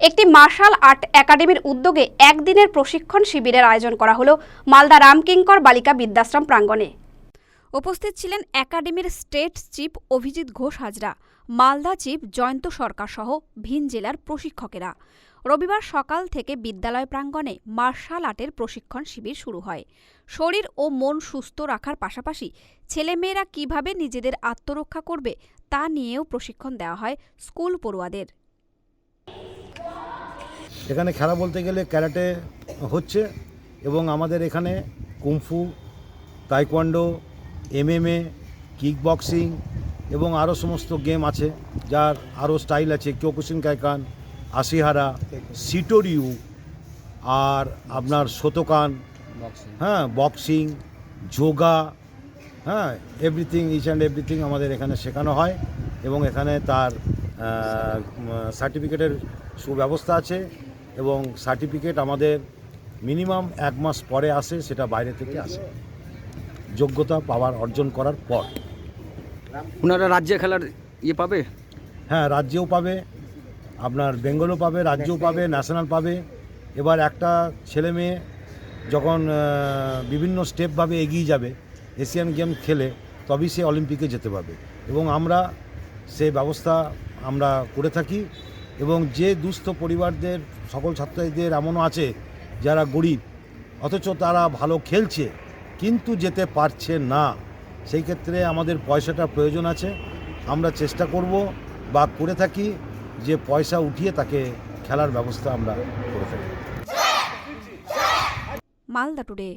একটি martial art একাডেমির উদ্যোগে একদিনের প্রশিক্ষণ শিবিরের আয়োজন করা হলো মালদা রামকিঙ্কর বালিকা বিদ্যাশ্রম প্রাঙ্গণে। উপস্থিত ছিলেন একাডেমির state chief Abhijit Ghosh Hazra, Malda chief Jayanta Sarkar সহ ভিন জেলার প্রশিক্ষকেরা। রবিবার সকাল থেকে বিদ্যালয় প্রাঙ্গণে মার্শাল আর্টের প্রশিক্ষণ শিবির শুরু হয়। শরীর ও মন সুস্থ রাখার পাশাপাশি ছেলেমেয়েরা কীভাবে নিজেদের আত্মরক্ষা করবে তা নিয়েও প্রশিক্ষণ দেওয়া হয় স্কুল পড়ুয়াদের। এখানে খেলা বলতে গেলে ক্যারাটে হচ্ছে এবং আমাদের এখানে kung fu taekwondo MMA kick boxing এবং আরও সমস্ত গেম আছে যার আরও স্টাইল আছে। কিয়োকুশিন কাইকান আশিহারা সিটোরিউ আর আপনার শতকান হ্যাঁ বক্সিং যোগা হ্যাঁ এভরিথিং ইচ অ্যান্ড এভরিথিং আমাদের এখানে শেখানো হয় এবং এখানে তার সার্টিফিকেটের সুব্যবস্থা আছে। এবং সার্টিফিকেট আমাদের মিনিমাম এক মাস পরে আসে সেটা বাইরে থেকে আসে। যোগ্যতা পাওয়ার অর্জন করার পর। ওনারা রাজ্যে খেলার ইয়ে পাবে? হ্যাঁ রাজ্যেও পাবে। আপনার বেঙ্গলও পাবে রাজ্যও পাবে ন্যাশনাল পাবে। এবার একটা ছেলে মেয়ে যখন বিভিন্ন স্টেপভাবে এগিয়ে যাবে এশিয়ান গেম খেলে তবেই সে অলিম্পিকে যেতে পারবে। এবং আমরা সে ব্যবস্থা আমরা করে থাকি। এবং যে দুস্থ পরিবারদের, সকল ছাত্রীদের এমনও আছে যারা গরিব, অথচ তারা ভালো খেলছে, কিন্তু যেতে পারছে না। সেই ক্ষেত্রে আমাদের পয়সাটা প্রয়োজন আছে। আমরা চেষ্টা করব বা করে থাকি যে পয়সা উঠিয়ে তাকে খেলার ব্যবস্থা আমরা করে থাকি মালদা টুডে